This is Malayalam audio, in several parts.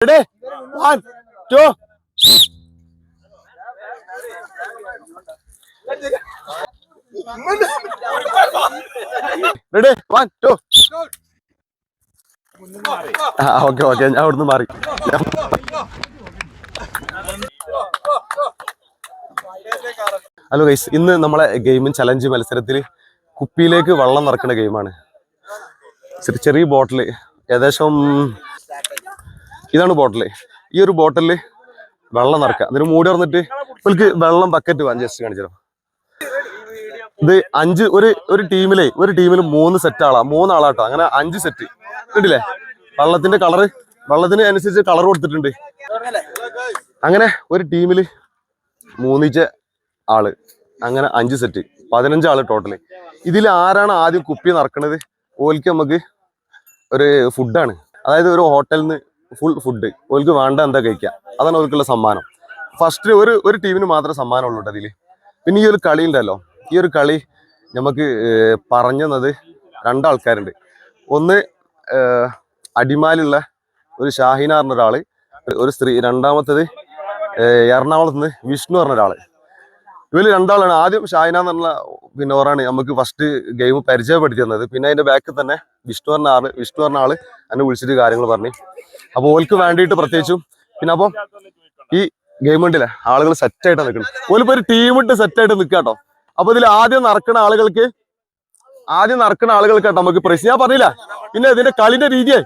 റെഡി ഓക്കെ ഓക്കെ ഞാൻ അവിടുന്ന് മാറി. ഹലോ ഗൈസ് ഇന്ന് നമ്മളെ ഗെയിമും ചലഞ്ച് മത്സരത്തിൽ കുപ്പിയിലേക്ക് വെള്ളം നിറക്കുന്ന ഗെയിമാണ് ചെറിയ ബോട്ടിൽ ഏകദേശം ഇതാണ് ബോട്ടിൽ ഈ ഒരു ബോട്ടിൽ വെള്ളം നിറക്കുക അതിന് മൂടി തുറന്നിട്ട് നിങ്ങൾക്ക് വെള്ളം ബക്കറ്റ് വാങ്ങി ജസ്റ്റ് കാണിച്ചു ഇത് അഞ്ച് ഒരു ഒരു ടീമിലെ ഒരു ടീമിൽ മൂന്ന് സെറ്റ് ആളാ. മൂന്നാളാട്ടോ. അങ്ങനെ അഞ്ച് സെറ്റ് കണ്ടില്ലേ? വെള്ളത്തിന്റെ കളറ് വെള്ളത്തിന് അനുസരിച്ച് കളർ കൊടുത്തിട്ടുണ്ട്. അങ്ങനെ ഒരു ടീമിൽ മൂന്നിച്ച ആൾ. അങ്ങനെ അഞ്ച് സെറ്റ് പതിനഞ്ച് ആൾ ടോട്ടൽ ഇതിൽ ആരാണ് ആദ്യം കുപ്പി നടക്കുന്നത് ഓൽക്ക് നമുക്ക് ഒരു ഫുഡാണ് അതായത് ഒരു ഹോട്ടലിൽ നിന്ന് ഫുൾ ഫുഡ് ഓൽക്ക് വേണ്ട എന്താ കഴിക്കുക അതാണ് ഓൽക്കുള്ള സമ്മാനം. ഫസ്റ്റ് ഒരു ഒരു ടീമിന് മാത്രമേ സമ്മാനം ഉള്ളൂ കേട്ടോ അതിൽ പിന്നെ ഈ ഒരു കളി ഉണ്ടല്ലോ. ഈ ഒരു കളി നമുക്ക് പറഞ്ഞത് രണ്ടാൾക്കാരുണ്ട്. ഒന്ന് അടിമാലുള്ള ഒരു ഷാഹിന പറഞ്ഞ ഒരു സ്ത്രീ രണ്ടാമത്തത് എറണാകുളത്ത് നിന്ന് വിഷ്ണു പറഞ്ഞ ഒരാൾ. ഇവർ രണ്ടാളാണ്. ആദ്യം ഷായന എന്ന് പറഞ്ഞ പിന്നെ ഓറാണ് നമുക്ക് ഫസ്റ്റ് ഗെയിം പരിചയപ്പെടുത്തി തന്നത് പിന്നെ അതിന്റെ ബാക്കിൽ തന്നെ വിഷ്ണു പറഞ്ഞ ആൾ വിഷ്ണു പറഞ്ഞ ആൾ എന്നെ വിളിച്ചിട്ട് കാര്യങ്ങൾ പറഞ്ഞു. അപ്പൊ ഓൽക്ക് വേണ്ടിയിട്ട് പ്രത്യേകിച്ചും പിന്നെ അപ്പം ഈ ഗെയിം ഉണ്ടല്ലേ ആളുകൾ സെറ്റ് ആയിട്ടാണ് നിൽക്കുന്നത് ഓലിപ്പോ ഒരു ടീം ഇട്ട് സെറ്റ് ആയിട്ട് നിൽക്കുക കേട്ടോ അപ്പൊ ഇതിൽ ആദ്യം നടക്കുന്ന ആളുകൾക്ക് ആദ്യം നടക്കുന്ന ആളുകൾക്ക് കേട്ടോ നമുക്ക് പ്രശ്നം ഞാൻ പറഞ്ഞില്ല. പിന്നെ ഇതിന്റെ കളിന്റെ രീതിയെ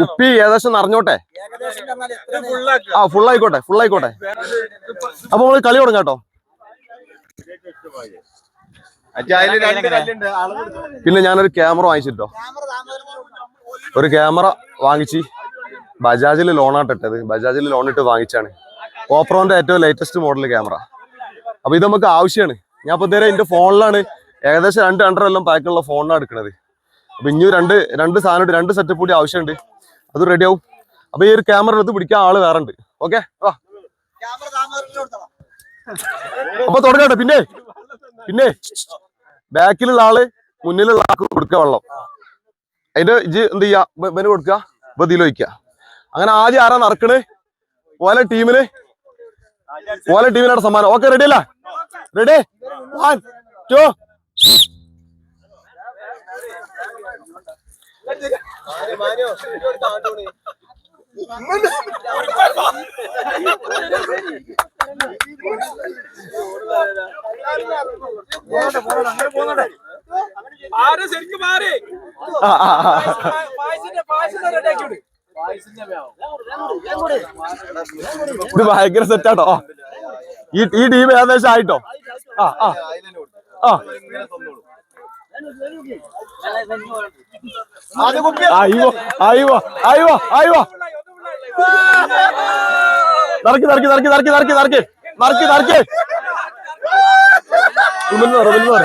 കുപ്പി ഏകദേശം നിറഞ്ഞോട്ടെ ആ ഫുൾ ആയിക്കോട്ടെ ഫുൾ ആയിക്കോട്ടെ. അപ്പൊ നമ്മൾ കളി തുടങ്ങാം കേട്ടോ. പിന്നെ ഞാനൊരു ക്യാമറ വാങ്ങിച്ചിട്ടോ. ഒരു ക്യാമറ വാങ്ങിച്ചു ബജാജിൽ ലോണാട്ടിട്ടത് ബജാജിൽ ലോൺ ഇട്ട് വാങ്ങിച്ചാണ്. ഓപ്രോന്റെ ഏറ്റവും ലേറ്റസ്റ്റ് മോഡൽ ക്യാമറ. അപ്പൊ ഇത് നമുക്ക് ആവശ്യമാണ് ഞാൻ ഇപ്പൊ ഇതുവരെ എന്റെ ഫോണിലാണ് ഏകദേശം രണ്ട് രണ്ടര എല്ലാം പാക്കുള്ള ഫോണിലാണ് എടുക്കുന്നത് അപ്പൊ ഇനി രണ്ട് രണ്ട് സാധനം രണ്ട് സെറ്റപ്പ് കൂടി ആവശ്യമുണ്ട്. അത് റെഡി ആവും. അപ്പൊ ഈ ഒരു ക്യാമറ എടുത്ത് പിടിക്കാൻ ആൾ വേറെ ഉണ്ട് ഓക്കെ വാ. അപ്പൊ തുടങ്ങട്ടെ. പിന്നെ പിന്നെ. ബാക്കിലുള്ള ആൾ മുന്നിലുള്ള ആൾക്ക് കൊടുക്കുക വെള്ളം. അതിന്റെ ഇജ് എന്ത് ചെയ്യാ? ഇവന് കൊടുക്കുക. ഇതിൽ വയ്ക്കുക. അങ്ങനെ ആദ്യം ആരാ നടക്കണേ? ഓല ടീമിന് ഓല ടീമിനാണ് സമ്മാനം. ഓക്കെ റെഡി അല്ല? റെഡി വൺ ടു ആരും ശരിക്കും മാറി? ഇത് ഭയങ്കര സെറ്റാട്ടോ ഈ ഈ ടീം ഏകദേശം ആയിട്ടോ? ആ ആ. ആ. അയ്യോ അയ്യോ അയ്യോ അയ്യോ. നറക്കി നറക്കി നറക്കി നറക്കി നറക്കി നറക്കി. നറക്കി നറക്കി. ഉമിന്ന് പറ ഉമിന്ന് പറ.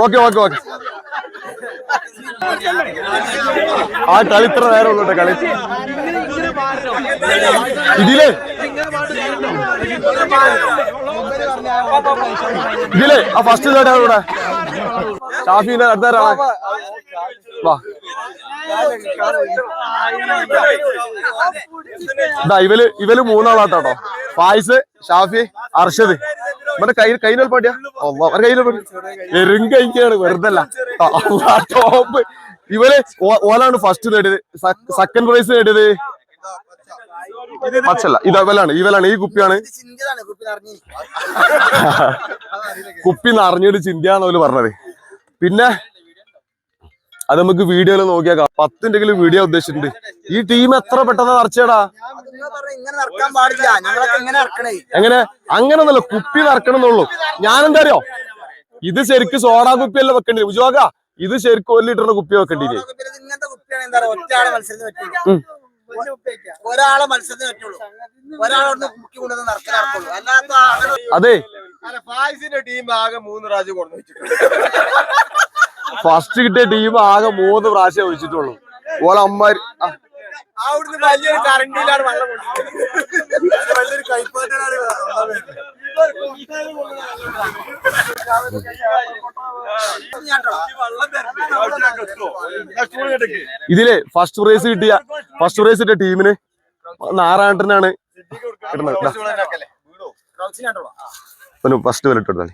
Okay okay okay. ആ കളി ഇത്ര നേരം ഉള്ളൂ കേട്ടോ കളി. ഇതിൽ ഇതിൽ ആ ഫസ്റ്റ് തേടാ ഇവിടെ? ഷാഫിന്റെ അടുത്താരാണ് വാ. ഇവൽ ഇവൽ മൂന്നാളാട്ടോ. ഫായിസ് ഷാഫി അർഷദ്. ഇവിടെ കൈ കൈനൽ പാട്ടിയാ അവരുടെ പാട്ടി എറും കഴിക്കാണ് വെറുതെ അല്ല ടോപ്പ് ഇവർ ഓലാണ് ഫസ്റ്റ് നേടിയത് സെക്കൻഡ് പ്രൈസ് നേടിയത് പച്ചല്ല ഇത് അവലാണ് ഇവലാണ് ഈ കുപ്പിയാണ്. കുപ്പി നിറഞ്ഞൊരു ചിന്തയാണ് അവർ പറഞ്ഞത്. പിന്നെ അത് നമുക്ക് വീഡിയോയിൽ നോക്കിയാക്കാം പത്തിന്റെങ്കിലും വീഡിയോ ഉദ്ദേശിച്ചിട്ടുണ്ട്. ഈ ടീം എത്ര പെട്ടെന്ന് നിറച്ചേടാ? എങ്ങനെ അങ്ങനെ ഒന്നല്ല ഞങ്ങളൊക്കെ ഇങ്ങനെ ഇറക്കണേ എങ്ങനെ? അങ്ങനൊന്നല്ല കുപ്പി നിറക്കണം എന്നുള്ളൂ ഞാനെന്താ അറിയോ ഇത് ശരിക്കും സോഡാ കുപ്പിയല്ല വെക്കേണ്ടി ഉജോക ഇത് ശരിക്കും ഒരു ലിറ്ററിന്റെ കുപ്പി വെക്കേണ്ടി ഒരാളെ മത്സരത്തിന് പറ്റുള്ളൂ. ഒരാളോട് മുക്കി കൊണ്ടുവന്ന് നടക്കാൻ നടക്കുള്ളൂ അല്ലാത്ത അതെ. ഫായിസിന്റെ ടീം ആകെ മൂന്ന് പ്രാവശ്യം കൊണ്ടു വെച്ചിട്ടുണ്ട്. ഫസ്റ്റ് കിട്ടിയ ടീം ആകെ മൂന്ന് പ്രാവശ്യം ഒഴിച്ചിട്ടുള്ളൂ. ഓളെ അമ്മ അവിടുന്ന് വലിയൊരു കറണ്ടിയിലാണ് വെള്ളം കൊണ്ടുപോകുന്നത് വലിയൊരു കൈപ്പാറ്റലാണ് ഇതിൽ ഫസ്റ്റ് പ്രൈസ് കിട്ടിയ ഫസ്റ്റ് പ്രൈസ് കിട്ടിയ ടീമിന് നാറാണ്ടനാണ് ഫസ്റ്റ് വില ഇട്ടെടുത്താൽ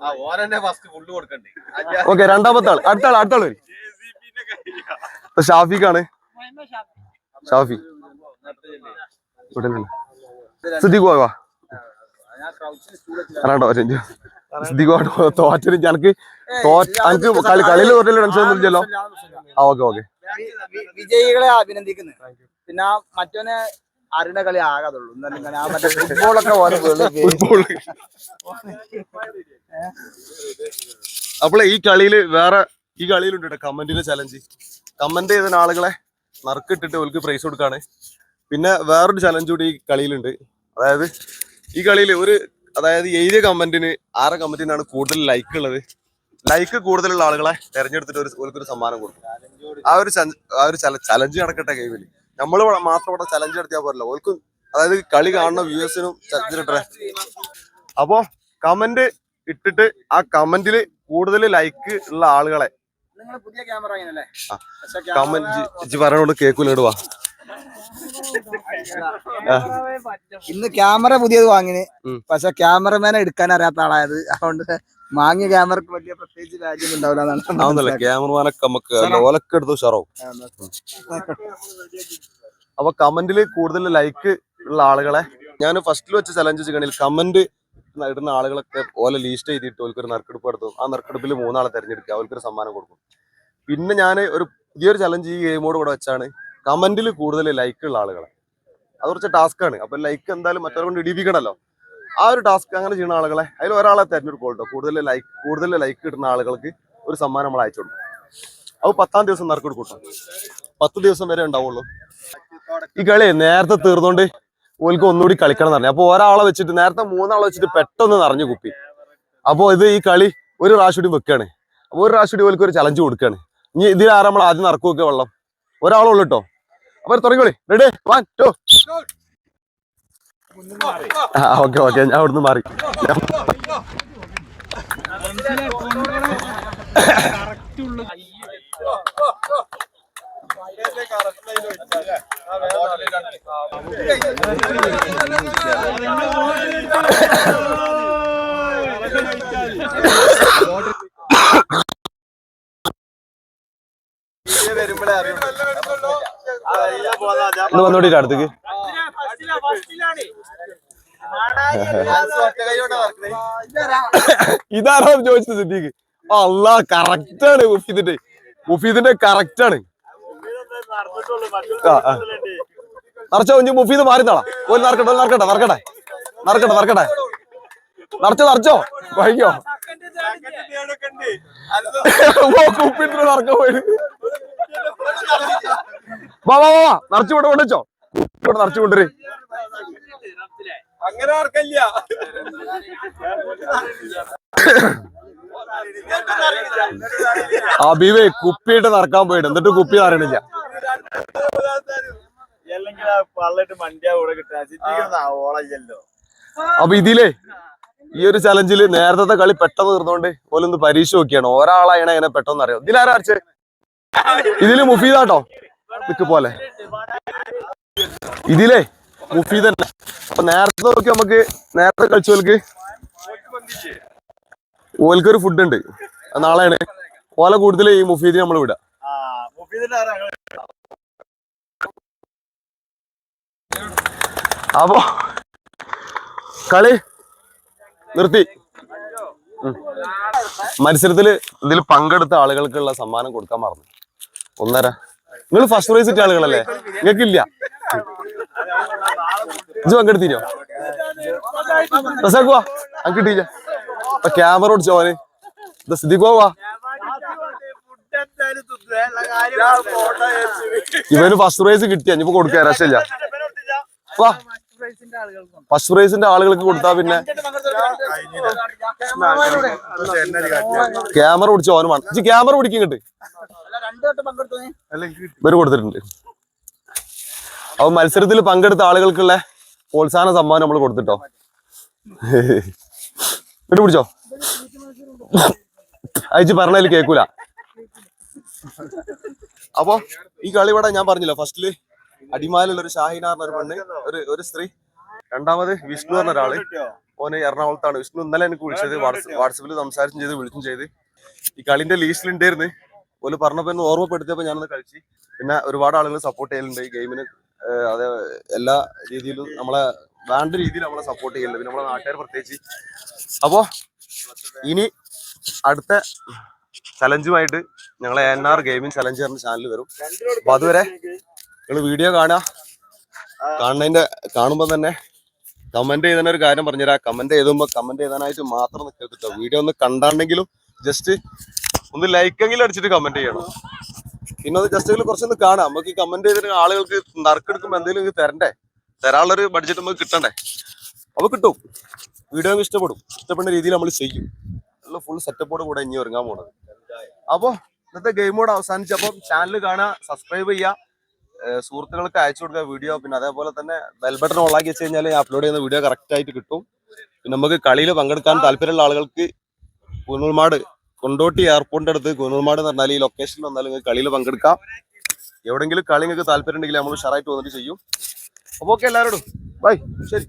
ആ ഓനെന്നെ ഫസ്റ്റ് ഫുള്ള് കൊടുക്കണ്ടേ ഓക്കെ രണ്ടാമത്തെ ആൾ അടുത്ത ആൾ അടുത്ത ആൾ വരും. ഷാഫിക്കാണ്. ഷാഫി. സിദ്ദീഖ് പോവാ അറിയണ്ടോ സിദ്ദീഖ് പോവാ തോറ്റൊരു എനിക്ക് തോറ്റ എനിക്ക് കളി കളിയിൽ തോറ്റൽ ടെൻഷൻ ഒന്നും ഇല്ലല്ലോ ആ ഓക്കെ ഓക്കെ. വിജയികളെ അഭിനന്ദിക്കുന്നു. പിന്നെ മറ്റൊന്ന് മറ്റോനെ ആരുടെ കളി ആകാതുള്ളൂ. ഫുട്ബോളൊക്കെ ഫുട്ബോൾ അപ്പോൾ ഈ കളിയിൽ വേറെ ഈ കളിയിലുണ്ട് കേട്ടോ കമന്റിന്റെ ചലഞ്ച് കമന്റ് ചെയ്ത ആളുകളെ നറുക്കിട്ടിട്ട് ഓൽക്ക് പ്രൈസ് കൊടുക്കാണ്. പിന്നെ വേറൊരു ചലഞ്ച് കൂടി ഈ കളിയിലുണ്ട്. അതായത് ഈ കളിയിൽ ഒരു അതായത് എഴുതിയ കമന്റിന് ആറ് കമന്റിനാണ് കൂടുതൽ ലൈക്ക് ഉള്ളത്? ലൈക്ക് കൂടുതലുള്ള ആളുകളെ തെരഞ്ഞെടുത്തിട്ട് ഒരു ഓർക്കൊരു സമ്മാനം കൊടുക്കും. ആ ഒരു ആ ഒരു ചലഞ്ച് നടക്കട്ടെ ഗെയിമിൽ നമ്മൾ മാത്രം ഇവിടെ ചലഞ്ച് നടത്തിയാൽ പോരല്ലോ. ഓൽക്കും അതായത് കളി കാണുന്ന വ്യൂവേഴ്സിനും ചലഞ്ച് കിട്ടണേ അപ്പോ കമന്റ് ഇട്ടിട്ട് ആ കമന്റിൽ കൂടുതൽ ലൈക്ക് ഉള്ള ആളുകളെ. കമന്റ് ഇജ്ജ് പറഞ്ഞോണ്ട് കേൾക്കൂല ഇടുവാ ഇന്ന് ക്യാമറ പുതിയത് വാങ്ങിന്. പക്ഷെ ക്യാമറമാനെ എടുക്കാൻ അറിയാത്ത ആളായത്. അതുകൊണ്ട് വാങ്ങിയ ക്യാമറക്ക് വലിയ പ്രത്യേകിച്ച് രാജ്യം ഉണ്ടാവില്ല ക്യാമറമാനൊക്കെ നമുക്ക് ഓലൊക്കെ എടുത്ത് ഉഷാറാവും. അപ്പൊ കമന്റിൽ കൂടുതൽ ലൈക്ക് ഉള്ള ആളുകളെ ഞാൻ ഫസ്റ്റിൽ വെച്ച ചലഞ്ച് വെച്ചിട്ടുണ്ടെങ്കിൽ കമന്റ് ഇടുന്ന ആളുകളൊക്കെ ഓല ലീസ്റ്റ് ചെയ്തിട്ട് ഓൽക്കൊരു നറുക്കെടുപ്പ് നടത്തും. ആ നറുക്കെടുപ്പിൽ മൂന്നാളെ തെരഞ്ഞെടുക്കുക. അവർക്കൊരു സമ്മാനം കൊടുക്കും. പിന്നെ ഞാൻ ഒരു പുതിയൊരു ചലഞ്ച് ഈ ഗെയിമോട് കൂടെ വെച്ചാണ്. കമന്റിൽ കൂടുതൽ ലൈക്ക് ഉള്ള ആളുകളെ. അത് കുറച്ച് ടാസ്ക് ആണ്. അപ്പൊ ലൈക്ക് എന്തായാലും മറ്റൊരു കൊണ്ട് ഇടിപ്പിക്കണല്ലോ ആ ഒരു ടാസ്ക് അങ്ങനെ ചെയ്യുന്ന ആളുകളെ അതിൽ ഒരാളെ തെരഞ്ഞെടുക്കും കേട്ടോ. കൂടുതൽ ലൈക്ക് കൂടുതൽ ലൈക്ക് കിട്ടുന്ന ആളുകൾക്ക് ഒരു സമ്മാനം നമ്മൾ അയച്ചു കൊടുക്കും. അത് പത്താം ദിവസം നറുക്കെടുക്കും കൊടുക്കും പത്ത് ദിവസം വരെ ഉണ്ടാവുള്ളൂ. ഈ കളി നേരത്തെ തീർന്നുകൊണ്ട് ഓൽക്ക് ഒന്നുകൂടി കളിക്കണം എന്ന് പറഞ്ഞു. അപ്പൊ ഒരാളെ വെച്ചിട്ട് നേരത്തെ മൂന്നാളെ വെച്ചിട്ട് പെട്ടെന്ന് നിറഞ്ഞു കുപ്പി. അപ്പൊ ഇത് ഈ കളി ഒരു പ്രാവശ്യം വെക്കുകയാണ് അപ്പൊ ഒരു പ്രാവശ്യം ഓൽക്ക് ഒരു ചലഞ്ച് കൊടുക്കുകയാണ് ഇനി ഇതിൽ ആരാ നമ്മൾ ആദ്യം നിറക്കുമൊക്കെ വെള്ളം? ഒരാളുള്ളൂ കേട്ടോ. അപ്പൊ തുടങ്ങിക്കോളി. റെഡി വൺ ടു ആ ഓക്കെ ഓക്കെ ഞാൻ അവിടുന്ന് മാറി. വരുമ്പോഴേ വന്നോട്ടിട്ട് അടുത്തേക്ക്. ഇതാരോ ചോദിച്ചത് സിദ്ദീഖ്? അല്ല കറക്റ്റ് ആണ് മുഫീദിന്റെ. മുഫീദിന്റെ കറക്റ്റ് ആണ്. ആ, ആ. നിറച്ചോ ഇനി മുഫീദ് മാറി തളാ ഒരു നറക്കട്ടെ നറക്കട്ടെ നറക്കട്ടെ നറക്കട്ടെ നറക്കട്ടെ നിറച്ചോ നിറച്ചോ വൈകോ കുപ്പിട്ട് നറക്കാൻ പോയി വാ വാ വാ, നിറച്ചു കൊണ്ട് കൊണ്ടുവച്ചോ ഇവിടെ നിറച്ചു കൊണ്ടുവരും അങ്ങനെ ആർക്കല്ല. അബീവേ കുപ്പിയിട്ട് നടക്കാൻ പോയിട്ട് എന്നിട്ട് കുപ്പി അറിയണില്ല അപ്പൊ ഇതിലേ ഈ ഒരു ചലഞ്ചിൽ നേരത്തെ കളി പെട്ടെന്ന് തീർന്നോണ്ട് ഓലൊന്ന് പരീക്ഷ നോക്കിയാണ്? ഒരാളായണ അങ്ങനെ പെട്ടെന്ന് അറിയാം? ഇതിലാരാ ഇതിൽ മുഫീദാട്ടോ? നിക്ക് പോലെ ഇതിലേ മുഫീദ് തന്നെ. അപ്പൊ നേരത്തെ നോക്കി നമുക്ക് നേരത്തെ കളിച്ചോൽക്ക് ഓൽക്കൊരു ഫുഡ് ഉണ്ട്. നാളെയാണ്. ഓല കൂടുതൽ ഈ മുഫീദിനെ നമ്മൾ വിടാം. അപ്പോ കളി നിർത്തി. മത്സരത്തിൽ ഇതിൽ പങ്കെടുത്ത ആളുകൾക്കുള്ള സമ്മാനം കൊടുക്കാൻ മറന്നു. ഒന്നര. നിങ്ങൾ ഫസ്റ്റ് പ്രൈസ് ഇട്ട ആളുകളല്ലേ? നിങ്ങൾക്കില്ല. ഇത് പങ്കെടുത്തിരോ റസാക്കുവാ അങ്ങ് കിട്ടിയില്ല അപ്പൊ ക്യാമറ ഓടിച്ചോന് ഇത് സ്ഥിതി പോവാ ഇവന് ഫസ്റ്റ് പ്രൈസ് കിട്ടിയ ഇനിയിപ്പോ കൊടുക്കാൻ രക്ഷയില്ല. വാ. ഫസ്റ്റ് പ്രൈസിന്റെ ആളുകൾക്ക് കൊടുത്താ പിന്നെ ക്യാമറ പിടിച്ച് അവന് വേണം. ക്യാമറ പിടിക്കും കിട്ട് ഇവർ കൊടുത്തിട്ടുണ്ട്. അപ്പൊ മത്സരത്തിൽ പങ്കെടുത്ത ആളുകൾക്കുള്ള പ്രോത്സാഹന സമ്മാനം നമ്മൾ കൊടുത്തിട്ടോ? ഇട്ട് പിടിച്ചോ? അയച്ച് പറഞ്ഞതിൽ കേക്കൂല. അപ്പൊ ഈ കളി ഇവിടെ ഞാൻ പറഞ്ഞില്ല ഫസ്റ്റിൽ അടിമാലുള്ള ഒരു ഷാഹിന പറഞ്ഞ ഒരു പെണ്ണ് ഒരു ഒരു സ്ത്രീ. രണ്ടാമത് വിഷ്ണു പറഞ്ഞ ഒരാൾ ഓന് എറണാകുളത്താണ്. വിഷ്ണു ഇന്നലെ എനിക്ക് വിളിച്ചത് വാട്സപ്പിൽ സംസാരിച്ചും ചെയ്ത് വിളിച്ചും ചെയ്ത്. ഈ കളിന്റെ ലീസ്റ്റിൽ ഉണ്ടായിരുന്നു ഓൽ പറഞ്ഞപ്പോ ഓർമ്മപ്പെടുത്തിയപ്പോ ഞാനൊന്ന് കഴിച്ചു പിന്നെ ഒരുപാട് ആളുകൾ സപ്പോർട്ട് ചെയ്യലുണ്ട് ഈ ഗെയിമിന് അതെ എല്ലാ രീതിയിലും നമ്മളെ വേണ്ട രീതിയിൽ നമ്മളെ സപ്പോർട്ട് ചെയ്യലുണ്ട്. പിന്നെ നമ്മളെ നാട്ടുകാർ പ്രത്യേകിച്ച്. അപ്പോ ഇനി അടുത്ത ചലഞ്ചുമായിട്ട് ഞങ്ങളെ എൻ ആർ ഗെയിമിംഗ് ചലഞ്ച് പറഞ്ഞ ചാനൽ വരും. അപ്പൊ അതുവരെ നിങ്ങൾ വീഡിയോ കാണുക. കാണുന്നതിന്റെ കാണുമ്പോൾ തന്നെ കമന്റ് ചെയ്തതിന് ഒരു കാര്യം പറഞ്ഞുതരാം. കമന്റ് ചെയ്തുമ്പോൾ കമന്റ് ചെയ്താനായിട്ട് മാത്രം നിൽക്കരുത് വീഡിയോ ഒന്ന് കണ്ടാണെങ്കിലും ജസ്റ്റ് ഒന്ന് ലൈക്കെങ്കിലും അടിച്ചിട്ട് കമന്റ് ചെയ്യണം. പിന്നെ അത് ജസ്റ്റ് കുറച്ചൊന്ന് കാണാം. നമുക്ക് ഈ കമന്റ് ചെയ്തിട്ട് ആളുകൾക്ക് നറുക്കെടുക്കുമ്പോൾ എന്തെങ്കിലും തരണ്ടേ? തരാനുള്ളൊരു ബഡ്ജറ്റ് നമുക്ക് കിട്ടണ്ടേ? അപ്പൊ കിട്ടും. വീഡിയോ ഇഷ്ടപ്പെടും. ഇഷ്ടപ്പെടുന്ന രീതിയിൽ നമ്മൾ ചെയ്യും. നല്ല ഫുൾ സെറ്റപ്പോട് കൂടെ ഇനി ഒരുങ്ങാൻ പോണത്. അപ്പൊ ഇന്നത്തെ ഗെയിമോട് കൂടെ അവസാനിച്ചപ്പോൾ ചാനൽ കാണുക സബ്സ്ക്രൈബ് ചെയ്യുക. സുഹൃത്തുക്കൾക്ക് അയച്ചു കൊടുക്കുക വീഡിയോ പിന്നെ അതേപോലെ തന്നെ ബെൽ ബട്ടൺ ഓണാക്കി വെച്ച് കഴിഞ്ഞാൽ അപ്ലോഡ് ചെയ്യുന്ന വീഡിയോ കറക്റ്റ് ആയിട്ട് കിട്ടും. പിന്നെ നമുക്ക് കളിയിൽ പങ്കെടുക്കാൻ താല്പര്യമുള്ള ആളുകൾക്ക് കുന്നൂർമാട് കൊണ്ടോട്ടി എയർപോർട്ടിന്റെ അടുത്ത് കുന്നൂർമാട് എന്ന് പറഞ്ഞാൽ ഈ ലൊക്കേഷനിൽ വന്നാൽ നിങ്ങൾക്ക് കളിയിൽ പങ്കെടുക്കാം. എവിടെങ്കിലും കളി നിങ്ങൾക്ക് താല്പര്യം ഉണ്ടെങ്കിൽ നമ്മൾ ഉഷാറായിട്ട് വന്നിട്ട് ചെയ്യും. അപ്പോൾ ഓക്കെ എല്ലാവരോടും. ബൈ ശരി.